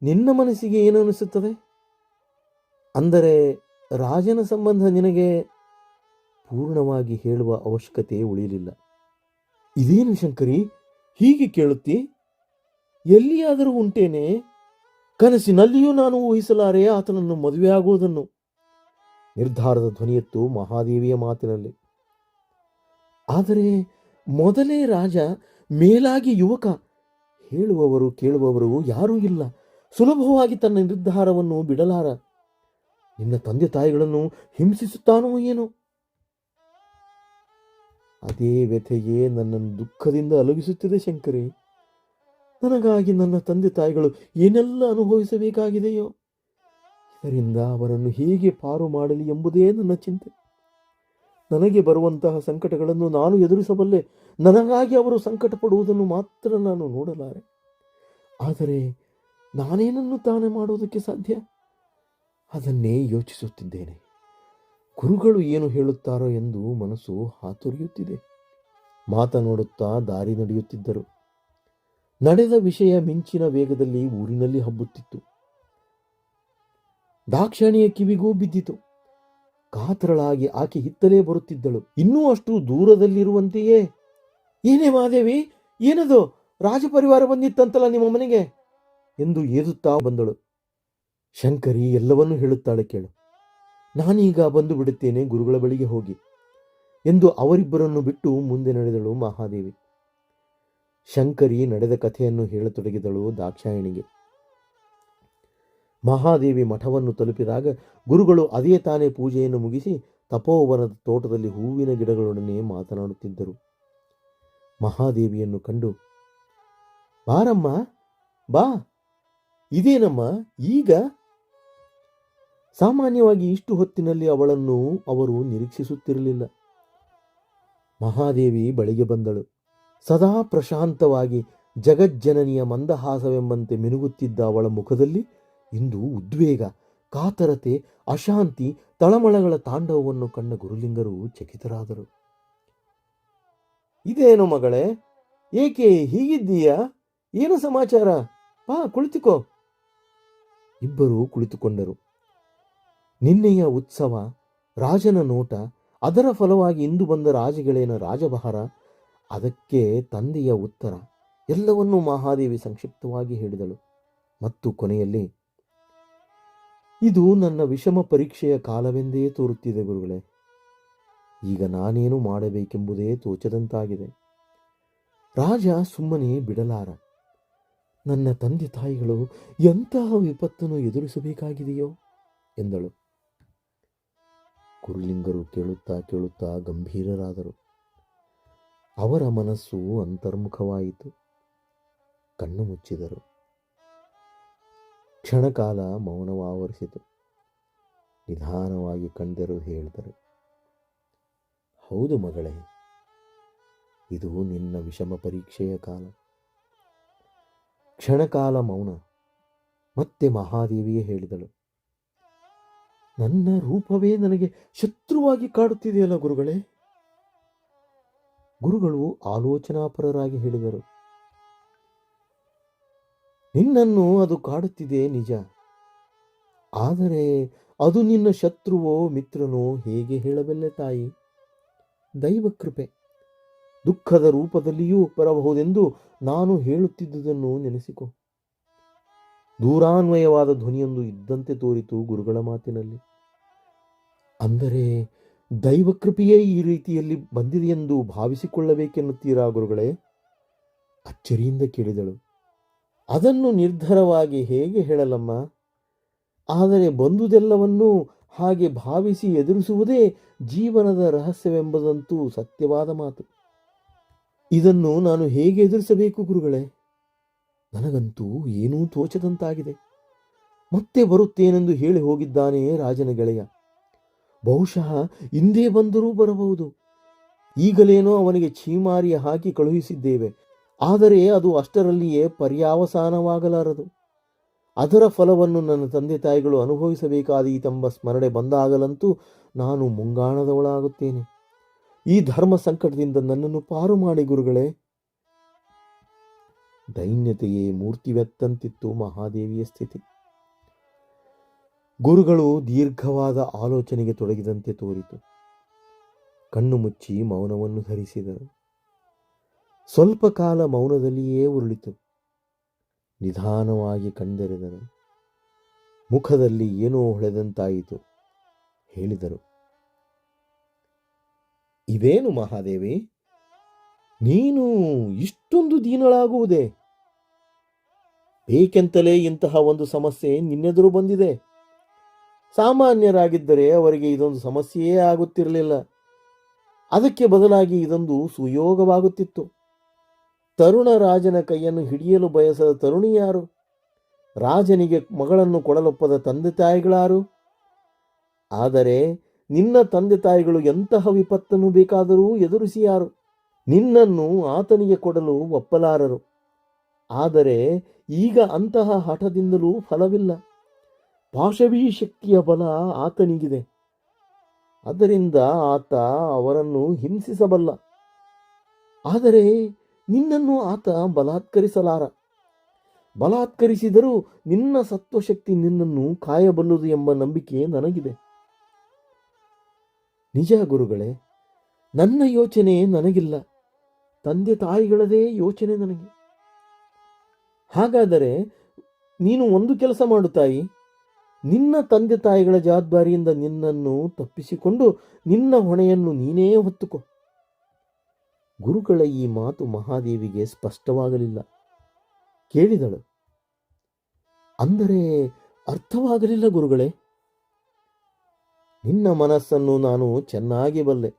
ನಿನ್ನ ಮನಸ್ಸಿಗೆ ಏನು ಅನಿಸುತ್ತದೆ ಅಂದರೆ ರಾಜನ ಸಂಬಂಧ ನಿನಗೆ ಪೂರ್ಣವಾಗಿ ಹೇಳುವ ಅವಶ್ಯಕತೆ ಉಳಿಯಲಿಲ್ಲ ಇದೇನು ಶಂಕರಿ? ಹೀಗೆ ಕೇಳುತ್ತಿ, ಎಲ್ಲಿಯಾದರೂ ಉಂಟೇನೆ, ಕನಸಿನಲ್ಲಿಯೂ ನಾನು ಊಹಿಸಲಾರೆ ಆತನನ್ನು ಮದುವೆಯಾಗುವುದನ್ನು? ನಿರ್ಧಾರದ ಧ್ವನಿಯತ್ತು ಮಹಾದೇವಿಯ ಮಾತಿನಲ್ಲಿ. ಆದರೆ ಮೊದಲೇ ರಾಜ ಮೇಲಾಗಿ ಯುವಕ, ಹೇಳುವವರು ಕೇಳುವವರು ಯಾರೂ ಇಲ್ಲ. ಸುಲಭವಾಗಿ ತನ್ನ ನಿರ್ಧಾರವನ್ನು ಬಿಡಲಾರ. ನಿನ್ನ ತಂದೆ ತಾಯಿಗಳನ್ನು ಹಿಂಸಿಸುತ್ತಾನೋ ಏನು? ಅದೇ ವ್ಯಥೆಯೇ ನನ್ನನ್ನು ದುಃಖದಿಂದ ಅಲುಗಿಸುತ್ತಿದೆ ಶಂಕರಿ. ನನಗಾಗಿ ನನ್ನ ತಂದೆ ತಾಯಿಗಳು ಏನೆಲ್ಲ ಅನುಭವಿಸಬೇಕಾಗಿದೆಯೋ, ಇದರಿಂದ ಅವರನ್ನು ಹೇಗೆ ಪಾರು ಮಾಡಲಿ ಎಂಬುದೇ ನನ್ನ ಚಿಂತೆ. ನನಗೆ ಬರುವಂತಹ ಸಂಕಟಗಳನ್ನು ನಾನು ಎದುರಿಸಬಲ್ಲೆ ನನಗಾಗಿ ಅವರು ಸಂಕಟ ಪಡುವುದನ್ನು ಮಾತ್ರ ನಾನು ನೋಡಲಾರೆ. ಆದರೆ ನಾನೇನನ್ನು ತಾನೇ ಮಾಡುವುದಕ್ಕೆ ಸಾಧ್ಯ? ಅದನ್ನೇ ಯೋಚಿಸುತ್ತಿದ್ದೇನೆ. ಗುರುಗಳು ಏನು ಹೇಳುತ್ತಾರೋ ಎಂದು ಮನಸ್ಸು ಹಾತೊರೆಯುತ್ತಿದೆ. ಮಾತನಾಡುತ್ತಾ ದಾರಿ ನಡೆಯುತ್ತಿದ್ದರು. ನಡೆದ ವಿಷಯ ಮಿಂಚಿನ ವೇಗದಲ್ಲಿ ಊರಿನಲ್ಲಿ ಹಬ್ಬುತ್ತಿತ್ತು. ದಾಕ್ಷಾಣಿಯ ಕಿವಿಗೂ ಬಿದ್ದಿತು. ಕಾತರಳಾಗಿ ಆಕೆ ಹಿತ್ತಲೇ ಬರುತ್ತಿದ್ದಳು. ಇನ್ನೂ ಅಷ್ಟು ದೂರದಲ್ಲಿರುವಂತೆಯೇ? ಏನೇ ಮಾದೇವಿ ಏನದು? ರಾಜಪರಿವಾರ ಬಂದಿತ್ತಂತಲ್ಲ ನಿಮ್ಮ ಮನೆಗೆ? ಎಂದು ಏದುತ್ತಾ ಬಂದಳು. ಶಂಕರಿ ಎಲ್ಲವನ್ನೂ ಹೇಳುತ್ತಾಳೆ ಕೇಳು. ನಾನೀಗ ಬಂದು ಬಿಡುತ್ತೇನೆ ಗುರುಗಳ ಬಳಿಗೆ ಹೋಗಿ ಎಂದು ಅವರಿಬ್ಬರನ್ನು ಬಿಟ್ಟು ಮುಂದೆ ನಡೆದಳು ಮಹಾದೇವಿ. ಶಂಕರಿ ನಡೆದ ಕಥೆಯನ್ನು ಹೇಳತೊಡಗಿದಳು ದಾಕ್ಷಾಯಣಿಗೆ. ಮಹಾದೇವಿ ಮಠವನ್ನು ತಲುಪಿದಾಗ ಗುರುಗಳು ಅದೇ ತಾನೇ ಪೂಜೆಯನ್ನು ಮುಗಿಸಿ ತಪೋವನದ ತೋಟದಲ್ಲಿ ಹೂವಿನ ಗಿಡಗಳೊಡನೆ ಮಾತನಾಡುತ್ತಿದ್ದರು. ಮಹಾದೇವಿಯನ್ನು ಕಂಡು, ಬಾರಮ್ಮ, ಬಾ, ಇದೇನಮ್ಮ, ಈಗ ಸಾಮಾನ್ಯವಾಗಿ ಇಷ್ಟು ಹೊತ್ತಿನಲ್ಲಿ ಅವಳನ್ನು ಅವರು ನಿರೀಕ್ಷಿಸುತ್ತಿರಲಿಲ್ಲ. ಮಹಾದೇವಿ ಬಳಿಗೆ ಬಂದಳು. ಸದಾ ಪ್ರಶಾಂತವಾಗಿ ಜಗಜ್ಜನನಿಯ ಮಂದಹಾಸವೆಂಬಂತೆ ಮಿನುಗುತ್ತಿದ್ದ ಅವಳ ಮುಖದಲ್ಲಿ ಇಂದು ಉದ್ವೇಗ, ಕಾತರತೆ, ಅಶಾಂತಿ, ತಳಮಳಗಳ ತಾಂಡವವನ್ನು ಕಂಡ ಗುರುಲಿಂಗರು ಚಕಿತರಾದರು. ಇದೇನು ಮಗಳೇ? ಏಕೆ ಹೀಗಿದ್ದೀಯಾ? ಏನು ಸಮಾಚಾರ? ಬಾ ಕುಳಿತುಕೋ. ಇಬ್ಬರು ಕುಳಿತುಕೊಂಡರು. ನಿನ್ನೆಯ ಉತ್ಸವ, ರಾಜನ ನೋಟ, ಅದರ ಫಲವಾಗಿ ಇಂದು ಬಂದ ರಾಜಗಳೇನ ರಾಜಭಾರ ಅದಕ್ಕೆ ತಂದೆಯ ಉತ್ತರ, ಎಲ್ಲವನ್ನೂ ಮಹಾದೇವಿ ಸಂಕ್ಷಿಪ್ತವಾಗಿ ಹೇಳಿದಳು. ಮತ್ತು ಕೊನೆಯಲ್ಲಿ, ಇದು ನನ್ನ ವಿಷಮ ಪರೀಕ್ಷೆಯ ಕಾಲವೆಂದೇ ತೋರುತ್ತಿದೆ ಗುರುಗಳೇ. ಈಗ ನಾನೇನು ಮಾಡಬೇಕೆಂಬುದೇ ತೋಚದಂತಾಗಿದೆ. ರಾಜ ಸುಮ್ಮನೆ ಬಿಡಲಾರ. ನನ್ನ ತಂದೆ ತಾಯಿಗಳು ಎಂತಹ ವಿಪತ್ತನ್ನು ಎದುರಿಸಬೇಕಾಗಿದೆಯೋ ಎಂದಳು. ಕುರುಲಿಂಗರು ಕೇಳುತ್ತಾ ಕೇಳುತ್ತಾ ಗಂಭೀರರಾದರು. ಅವರ ಮನಸ್ಸು ಅಂತರ್ಮುಖವಾಯಿತು. ಕಣ್ಣು ಮುಚ್ಚಿದರು. ಕ್ಷಣಕಾಲ ಮೌನವಾವರಿಸಿತು. ನಿಧಾನವಾಗಿ ಕಂಡರು ಹೇಳಿದರು, ಹೌದು ಮಗಳೇ, ಇದು ನಿನ್ನ ವಿಷಮ ಪರೀಕ್ಷೆಯ ಕಾಲ. ಕ್ಷಣಕಾಲ ಮೌನ. ಮತ್ತೆ ಮಹಾದೇವಿಯೇ ಹೇಳಿದಳು ನನ್ನ ರೂಪವೇ ನನಗೆ ಶತ್ರುವಾಗಿ ಕಾಡುತ್ತಿದೆಯಲ್ಲ ಗುರುಗಳೇ? ಗುರುಗಳು ಆಲೋಚನಾಪರರಾಗಿ ಹೇಳಿದರು. ನಿನ್ನನ್ನು ಅದು ಕಾಡುತ್ತಿದೆ ನಿಜ. ಆದರೆ ಅದು ನಿನ್ನ ಶತ್ರುವೋ ಮಿತ್ರನೋ ಹೇಗೆ ಹೇಳಬಲ್ಲೆ ತಾಯಿ? ದೈವ ಕೃಪೆ ದುಃಖದ ರೂಪದಲ್ಲಿಯೂ ಬರಬಹುದೆಂದು ನಾನು ಹೇಳುತ್ತಿದ್ದುದನ್ನು ನೆನೆಸಿಕೊ. ದೂರಾನ್ವಯವಾದ ಧ್ವನಿಯೊಂದು ಇದ್ದಂತೆ ತೋರಿತು ಗುರುಗಳ ಮಾತಿನಲ್ಲಿ. ಅಂದರೆ ದೈವಕೃಪೆಯೇ ಈ ರೀತಿಯಲ್ಲಿ ಬಂದಿದೆಯೆಂದು ಭಾವಿಸಿಕೊಳ್ಳಬೇಕೆನ್ನುತ್ತೀರಾ ಗುರುಗಳೇ? ಅಚ್ಚರಿಯಿಂದ ಕೇಳಿದಳು. ಅದನ್ನು ನಿರ್ಧಾರವಾಗಿ ಹೇಗೆ ಹೇಳಲಮ್ಮ? ಆದರೆ ಬಂದುದೆಲ್ಲವನ್ನೂ ಹಾಗೆ ಭಾವಿಸಿ ಎದುರಿಸುವುದೇ ಜೀವನದ ರಹಸ್ಯವೆಂಬುದಂತೂ ಸತ್ಯವಾದ ಮಾತು. ಇದನ್ನು ನಾನು ಹೇಗೆ ಎದುರಿಸಬೇಕು ಗುರುಗಳೇ? ನನಗಂತೂ ಏನೂ ತೋಚದಂತಾಗಿದೆ. ಮತ್ತೆ ಬರುತ್ತೇನೆಂದು ಹೇಳಿ ಹೋಗಿದ್ದಾನೆ ರಾಜನ ಗೆಳೆಯ. ಬಹುಶಃ ಹಿಂದೆ ಬಂದರೂ ಬರಬಹುದು. ಈಗಲೇನೋ ಅವನಿಗೆ ಛೀಮಾರಿಯ ಹಾಕಿ ಕಳುಹಿಸಿದ್ದೇವೆ. ಆದರೆ ಅದು ಅಷ್ಟರಲ್ಲಿಯೇ ಪರ್ಯಾವಸಾನವಾಗಲಾರದು. ಅದರ ಫಲವನ್ನು ನನ್ನ ತಂದೆ ತಾಯಿಗಳು ಅನುಭವಿಸಬೇಕಾದೀತೆಂಬ ಸ್ಮರಣೆ ಬಂದಾಗಲಂತೂ ನಾನು ಮುಂಗಾಣದವಳಾಗುತ್ತೇನೆ. ಈ ಧರ್ಮ ಸಂಕಟದಿಂದ ನನ್ನನ್ನು ಪಾರು ಮಾಡಿ ಗುರುಗಳೇ. ದೈನ್ಯತೆಯೇ ಮೂರ್ತಿವೆತ್ತಂತಿತ್ತು ಮಹಾದೇವಿಯ ಸ್ಥಿತಿ. ಗುರುಗಳು ದೀರ್ಘವಾದ ಆಲೋಚನೆಗೆ ತೊಡಗಿದಂತೆ ತೋರಿತು. ಕಣ್ಣು ಮುಚ್ಚಿ ಮೌನವನ್ನು ಧರಿಸಿದರು. ಸ್ವಲ್ಪ ಕಾಲ ಮೌನದಲ್ಲಿಯೇ ಉರುಳಿತು. ನಿಧಾನವಾಗಿ ಕಂಡೆರೆದರು ಮುಖದಲ್ಲಿ ಏನೋ ಹೊಳೆದಂತಾಯಿತು. ಹೇಳಿದರು ಇದೇನು ಮಹಾದೇವಿ? ನೀನು ಇಷ್ಟೊಂದು ದೀನಳಾಗುವುದೇ? ಬೇಕೆಂತಲೇ ಇಂತಹ ಒಂದು ಸಮಸ್ಯೆ ನಿನ್ನೆದುರು ಬಂದಿದೆ. ಸಾಮಾನ್ಯರಾಗಿದ್ದರೆ ಅವರಿಗೆ ಇದೊಂದು ಸಮಸ್ಯೆಯೇ ಆಗುತ್ತಿರಲಿಲ್ಲ. ಅದಕ್ಕೆ ಬದಲಾಗಿ ಇದೊಂದು ಸುಯೋಗವಾಗುತ್ತಿತ್ತು. ತರುಣ ರಾಜನ ಕೈಯನ್ನು ಹಿಡಿಯಲು ಬಯಸದ ತರುಣಿ ಯಾರು? ರಾಜನಿಗೆ ಮಗಳನ್ನು ಕೊಡಲೊಪ್ಪದ ತಂದೆ ತಾಯಿಗಳಾರು? ಆದರೆ ನಿನ್ನ ತಂದೆ ತಾಯಿಗಳು ಎಂತಹ ವಿಪತ್ತನ್ನು ಬೇಕಾದರೂ ಎದುರಿಸಿಯಾರು ನಿನ್ನನ್ನು ಆತನಿಗೆ ಕೊಡಲು ಒಪ್ಪಲಾರರು. ಆದರೆ ಈಗ ಅಂತಹ ಹಠದಿಂದಲೂ ಫಲವಿಲ್ಲ. ಪಾಶವೀ ಶಕ್ತಿಯ ಬಲ ಆತನಿಗಿದೆ. ಅದರಿಂದ ಆತ ಅವರನ್ನು ಹಿಂಸಿಸಬಲ್ಲ. ಆದರೆ ನಿನ್ನನ್ನು ಆತ ಬಲಾತ್ಕರಿಸಲಾರ. ಬಲಾತ್ಕರಿಸಿದರೂ ನಿನ್ನ ಸತ್ವಶಕ್ತಿ ನಿನ್ನನ್ನು ಕಾಯಬಲ್ಲದು ಎಂಬ ನಂಬಿಕೆ ನನಗಿದೆ. ನಿಜ ಗುರುಗಳೇ, ನನ್ನ ಯೋಚನೆ ನನಗಿಲ್ಲ. ತಂದೆ ತಾಯಿಗಳದೇ ಯೋಚನೆ ನನಗೆ. ಹಾಗಾದರೆ ನೀನು ಒಂದು ಕೆಲಸ ಮಾಡು ತಾಯಿ. ನಿನ್ನ ತಂದೆ ತಾಯಿಗಳ ಜವಾಬ್ದಾರಿಯಿಂದ ನಿನ್ನನ್ನು ತಪ್ಪಿಸಿಕೊಂಡು ನಿನ್ನ ಹೊಣೆಯನ್ನು ನೀನೇ ಹೊತ್ತುಕೊ. ಗುರುಗಳ ಈ ಮಾತು ಮಹಾದೇವಿಗೆ ಸ್ಪಷ್ಟವಾಗಲಿಲ್ಲ. ಕೇಳಿದಳು, ಅಂದರೆ ಅರ್ಥವಾಗಲಿಲ್ಲ ಗುರುಗಳೇ. ನಿನ್ನ ಮನಸ್ಸನ್ನು ನಾನು ಚೆನ್ನಾಗಿ ಬಲ್ಲೆ.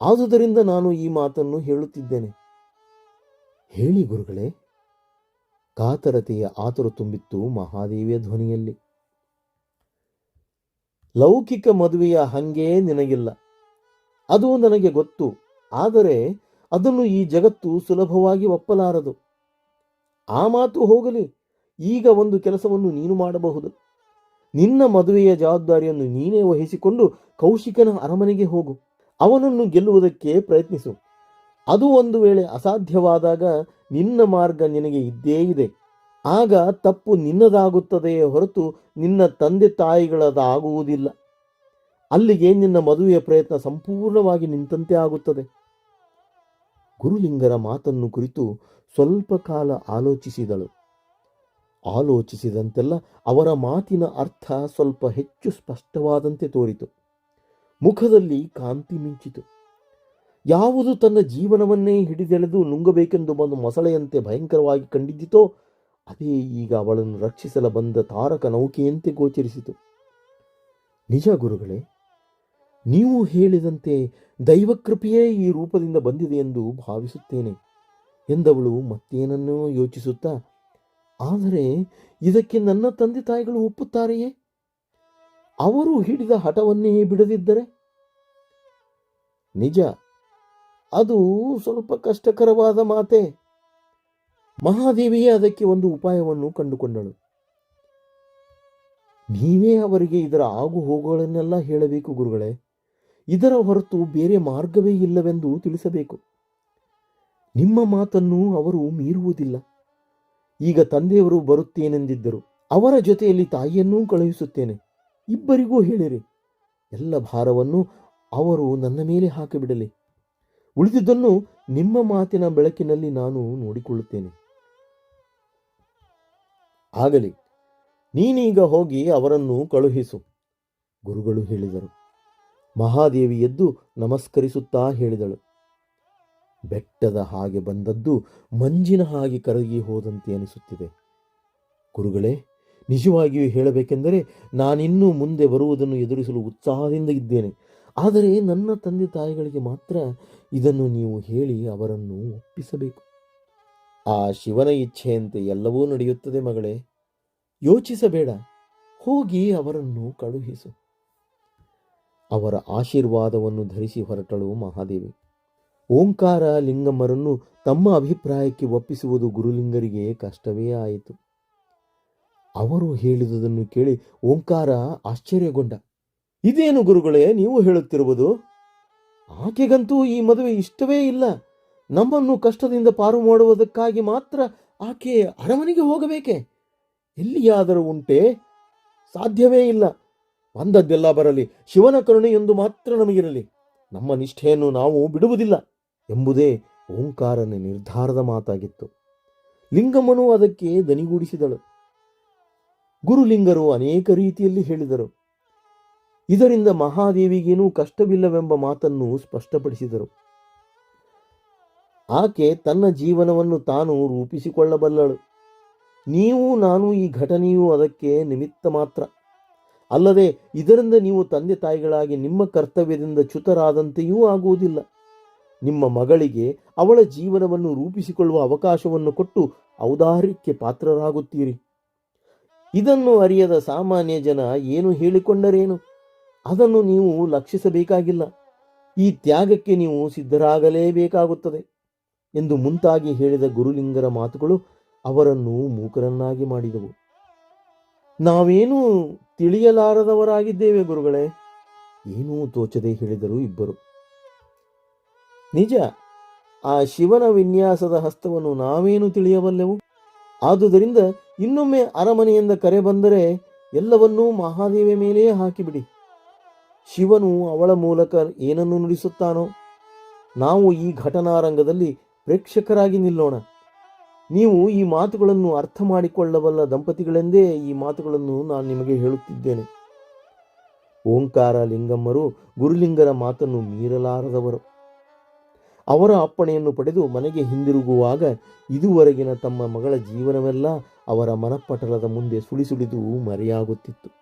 ಆದುದರಿಂದ ನಾನು ಈ ಮಾತನ್ನು ಹೇಳುತ್ತಿದ್ದೇನೆ. ಹೇಳಿ ಗುರುಗಳೇ. ಕಾತರತೆಯ ಆತುರ ತುಂಬಿತ್ತು ಮಹಾದೇವಿಯ ಧ್ವನಿಯಲ್ಲಿ. ಲೌಕಿಕ ಮದುವೆಯ ಹಂಗೇ ನಿನಗಿಲ್ಲ. ಅದು ನನಗೆ ಗೊತ್ತು. ಆದರೆ ಅದನ್ನು ಈ ಜಗತ್ತು ಸುಲಭವಾಗಿ ಒಪ್ಪಲಾರದು. ಆ ಮಾತು ಹೋಗಲಿ. ಈಗ ಒಂದು ಕೆಲಸವನ್ನು ನೀನು ಮಾಡಬಹುದು. ನಿನ್ನ ಮದುವೆಯ ಜವಾಬ್ದಾರಿಯನ್ನು ನೀನೇ ವಹಿಸಿಕೊಂಡು ಕೌಶಿಕನ ಅರಮನೆಗೆ ಹೋಗು. ಅವನನ್ನು ಗೆಲ್ಲುವುದಕ್ಕೆ ಪ್ರಯತ್ನಿಸು. ಅದು ಒಂದು ವೇಳೆ ಅಸಾಧ್ಯವಾದಾಗ ನಿನ್ನ ಮಾರ್ಗ ನಿನಗೆ ಇದ್ದೇ ಇದೆ. ಆಗ ತಪ್ಪು ನಿನ್ನದಾಗುತ್ತದೆಯೇ ಹೊರತು ನಿನ್ನ ತಂದೆ ತಾಯಿಗಳದಾಗುವುದಿಲ್ಲ. ಅಲ್ಲಿಗೆ ನಿನ್ನ ಮದುವೆಯ ಪ್ರಯತ್ನ ಸಂಪೂರ್ಣವಾಗಿ ನಿಂತಂತೆ ಆಗುತ್ತದೆ. ಗುರುಲಿಂಗರ ಮಾತನ್ನು ಕುರಿತು ಸ್ವಲ್ಪ ಕಾಲ ಆಲೋಚಿಸಿದಳು. ಆಲೋಚಿಸಿದಂತೆಲ್ಲ ಅವರ ಮಾತಿನ ಅರ್ಥ ಸ್ವಲ್ಪ ಹೆಚ್ಚು ಸ್ಪಷ್ಟವಾದಂತೆ ತೋರಿತು. ಮುಖದಲ್ಲಿ ಕಾಂತಿ ಮಿಂಚಿತು. ಯಾವುದು ತನ್ನ ಜೀವನವನ್ನೇ ಹಿಡಿದೆಳೆದು ನುಂಗಬೇಕೆಂದು ಬಂದು ಮೊಸಳೆಯಂತೆ ಭಯಂಕರವಾಗಿ ಕಂಡಿದ್ದಿತೋ ಅದೇ ಈಗ ಅವಳನ್ನು ರಕ್ಷಿಸಲು ಬಂದ ತಾರಕ ನೌಕೆಯಂತೆ ಗೋಚರಿಸಿತು. ನಿಜ ಗುರುಗಳೇ, ನೀವು ಹೇಳಿದಂತೆ ದೈವಕೃಪೆಯೇ ಈ ರೂಪದಿಂದ ಬಂದಿದೆ ಎಂದು ಭಾವಿಸುತ್ತೇನೆ ಎಂದವಳು ಮತ್ತೇನನ್ನೂ ಯೋಚಿಸುತ್ತಾ, ಆದರೆ ಇದಕ್ಕೆ ನನ್ನ ತಂದೆ ತಾಯಿಗಳು ಒಪ್ಪುತ್ತಾರೆಯೇ? ಅವರು ಹಿಡಿದ ಹಠವನ್ನೇ ಬಿಡದಿದ್ದರೆ? ನಿಜ, ಅದು ಸ್ವಲ್ಪ ಕಷ್ಟಕರವಾದ ಮಾತೆ. ಮಹಾದೇವಿಯೇ ಅದಕ್ಕೆ ಒಂದು ಉಪಾಯವನ್ನು ಕಂಡುಕೊಂಡಳು. ನೀವೇ ಅವರಿಗೆ ಇದರ ಆಗು ಹೋಗುಗಳನ್ನೆಲ್ಲ ಹೇಳಬೇಕು ಗುರುಗಳೇ. ಇದರ ಹೊರತು ಬೇರೆ ಮಾರ್ಗವೇ ಇಲ್ಲವೆಂದು ತಿಳಿಸಬೇಕು. ನಿಮ್ಮ ಮಾತನ್ನು ಅವರು ಮೀರುವುದಿಲ್ಲ. ಈಗ ತಂದೆಯವರು ಬರುತ್ತೇನೆಂದಿದ್ದರು. ಅವರ ಜೊತೆಯಲ್ಲಿ ತಾಯಿಯನ್ನೂ ಕಳುಹಿಸುತ್ತೇನೆ. ಇಬ್ಬರಿಗೂ ಹೇಳಿರಿ. ಎಲ್ಲ ಭಾರವನ್ನು ಅವರು ನನ್ನ ಮೇಲೆ ಹಾಕಿಬಿಡಲಿ. ಉಳಿದಿದ್ದನ್ನು ನಿಮ್ಮ ಮಾತಿನ ಬೆಳಕಿನಲ್ಲಿ ನಾನು ನೋಡಿಕೊಳ್ಳುತ್ತೇನೆ. ಆಗಲಿ. ನೀನೀಗ ಹೋಗಿ ಅವರನ್ನು ಕಳುಹಿಸು. ಗುರುಗಳು ಹೇಳಿದರು. ಮಹಾದೇವಿ ಎದ್ದು ನಮಸ್ಕರಿಸುತ್ತಾ ಹೇಳಿದಳು. ಬೆಟ್ಟದ ಹಾಗೆ ಬಂದದ್ದು ಮಂಜಿನ ಹಾಗೆ ಕರಗಿ ಹೋದಂತೆ ಅನಿಸುತ್ತಿದೆ. ಗುರುಗಳೇ, ನಿಜವಾಗಿಯೂ ಹೇಳಬೇಕೆಂದರೆ ನಾನಿನ್ನೂ ಮುಂದೆ ಬರುವುದನ್ನು ಎದುರಿಸಲು ಉತ್ಸಾಹದಿಂದ ಇದ್ದೇನೆ. ಆದರೆ ನನ್ನ ತಂದೆ ತಾಯಿಗಳಿಗೆ ಮಾತ್ರ ಇದನ್ನು ನೀವು ಹೇಳಿ ಅವರನ್ನು ಒಪ್ಪಿಸಬೇಕು. ಆ ಶಿವನ ಇಚ್ಛೆಯಂತೆ ಎಲ್ಲವೂ ನಡೆಯುತ್ತದೆ ಮಗಳೇ. ಯೋಚಿಸಬೇಡ. ಹೋಗಿ ಅವರನ್ನು ಕಳುಹಿಸು. ಅವರ ಆಶೀರ್ವಾದವನ್ನು ಧರಿಸಿ ಹೊರಟಳು ಮಹಾದೇವಿ. ಓಂಕಾರ ಲಿಂಗಮ್ಮರನ್ನು ತಮ್ಮ ಅಭಿಪ್ರಾಯಕ್ಕೆ ಒಪ್ಪಿಸುವುದು ಗುರುಲಿಂಗರಿಗೆ ಕಷ್ಟವೇ ಆಯಿತು. ಅವರು ಹೇಳಿದುದನ್ನು ಕೇಳಿ ಓಂಕಾರ ಆಶ್ಚರ್ಯಗೊಂಡ. ಇದೇನು ಗುರುಗಳೇ, ನೀವು ಹೇಳುತ್ತಿರುವುದು? ಆಕೆಗಂತೂ ಈ ಮದುವೆ ಇಷ್ಟವೇ ಇಲ್ಲ. ನಮ್ಮನ್ನು ಕಷ್ಟದಿಂದ ಪಾರು ಮಾಡುವುದಕ್ಕಾಗಿ ಮಾತ್ರ ಆಕೆ ಅರಮನೆಗೆ ಹೋಗಬೇಕೆ? ಎಲ್ಲಿಯಾದರೂ ಉಂಟೆ? ಸಾಧ್ಯವೇ ಇಲ್ಲ. ಬಂದದ್ದೆಲ್ಲ ಬರಲಿ. ಶಿವನ ಕರುಣೆಯೊಂದು ಮಾತ್ರ ನಮಗಿರಲಿ. ನಮ್ಮ ನಿಷ್ಠೆಯನ್ನು ನಾವು ಬಿಡುವುದಿಲ್ಲ ಎಂಬುದೇ ಓಂಕಾರನ ನಿರ್ಧಾರದ ಮಾತಾಗಿತ್ತು. ಲಿಂಗಮ್ಮನು ಅದಕ್ಕೆ ದನಿಗೂಡಿಸಿದಳು. ಗುರುಲಿಂಗರು ಅನೇಕ ರೀತಿಯಲ್ಲಿ ಹೇಳಿದರು. ಇದರಿಂದ ಮಹಾದೇವಿಗೇನೂ ಕಷ್ಟವಿಲ್ಲವೆಂಬ ಮಾತನ್ನು ಸ್ಪಷ್ಟಪಡಿಸಿದರು. ಆಕೆ ತನ್ನ ಜೀವನವನ್ನು ತಾನು ರೂಪಿಸಿಕೊಳ್ಳಬಲ್ಲಳು. ನೀವು, ನಾನು ಈ ಘಟನೆಯು ಅದಕ್ಕೆ ನಿಮಿತ್ತ ಮಾತ್ರ. ಅಲ್ಲದೆ ಇದರಿಂದ ನೀವು ತಂದೆ ತಾಯಿಗಳಾಗಿ ನಿಮ್ಮ ಕರ್ತವ್ಯದಿಂದ ಚ್ಯುತರಾದಂತೆಯೂ ಆಗುವುದಿಲ್ಲ. ನಿಮ್ಮ ಮಗಳಿಗೆ ಅವಳ ಜೀವನವನ್ನು ರೂಪಿಸಿಕೊಳ್ಳುವ ಅವಕಾಶವನ್ನು ಕೊಟ್ಟು ಔದಾರ್ಯಕ್ಕೆ ಪಾತ್ರರಾಗುತ್ತೀರಿ. ಇದನ್ನು ಅರಿಯದ ಸಾಮಾನ್ಯ ಜನ ಏನು ಹೇಳಿಕೊಂಡರೇನು? ಅದನ್ನು ನೀವು ಲಕ್ಷಿಸಬೇಕಾಗಿಲ್ಲ. ಈ ತ್ಯಾಗಕ್ಕೆ ನೀವು ಸಿದ್ಧರಾಗಲೇಬೇಕಾಗುತ್ತದೆ. ಎಂದು ಮುಂತಾಗಿ ಹೇಳಿದ ಗುರುಲಿಂಗರ ಮಾತುಗಳು ಅವರನ್ನು ಮೂಕರನ್ನಾಗಿ ಮಾಡಿದವು. ನಾವೇನು ತಿಳಿಯಲಾರದವರಾಗಿದ್ದೇವೆ ಗುರುಗಳೇ, ಏನೂ ತೋಚದೆ ಹೇಳಿದರು ಇಬ್ಬರು. ನಿಜ, ಆ ಶಿವನ ವಿನ್ಯಾಸದ ಹಸ್ತವನ್ನು ನಾವೇನು ತಿಳಿಯಬಲ್ಲೆವು ಆದುದರಿಂದ ಇನ್ನೊಮ್ಮೆ ಅರಮನೆಯಿಂದ ಕರೆ ಬಂದರೆ ಎಲ್ಲವನ್ನೂ ಮಹಾದೇವಿ ಮೇಲೆಯೇ ಹಾಕಿಬಿಡಿ. ಶಿವನು ಅವಳ ಮೂಲಕ ಏನನ್ನು ನುಡಿಸುತ್ತಾನೋ? ನಾವು ಈ ಘಟನಾರಂಗದಲ್ಲಿ ಪ್ರೇಕ್ಷಕರಾಗಿ ನಿಲ್ಲೋಣ. ನೀವು ಈ ಮಾತುಗಳನ್ನು ಅರ್ಥ ಮಾಡಿಕೊಳ್ಳಬಲ್ಲ ದಂಪತಿಗಳೆಂದೇ ಈ ಮಾತುಗಳನ್ನು ನಾನು ನಿಮಗೆ ಹೇಳುತ್ತಿದ್ದೇನೆ. ಓಂಕಾರ ಲಿಂಗಮ್ಮರು ಗುರುಲಿಂಗರ ಮಾತನ್ನು ಮೀರಲಾರದವರು. ಅವರ ಅಪ್ಪಣೆಯನ್ನು ಪಡೆದು ಮನೆಗೆ ಹಿಂದಿರುಗುವಾಗ ಇದುವರೆಗಿನ ತಮ್ಮ ಮಗಳ ಜೀವನವೆಲ್ಲ ಅವರ ಮನಪಟಲದ ಮುಂದೆ ಸುಳಿಸುಳಿದು ಮರೆಯಾಗುತ್ತಿತ್ತು.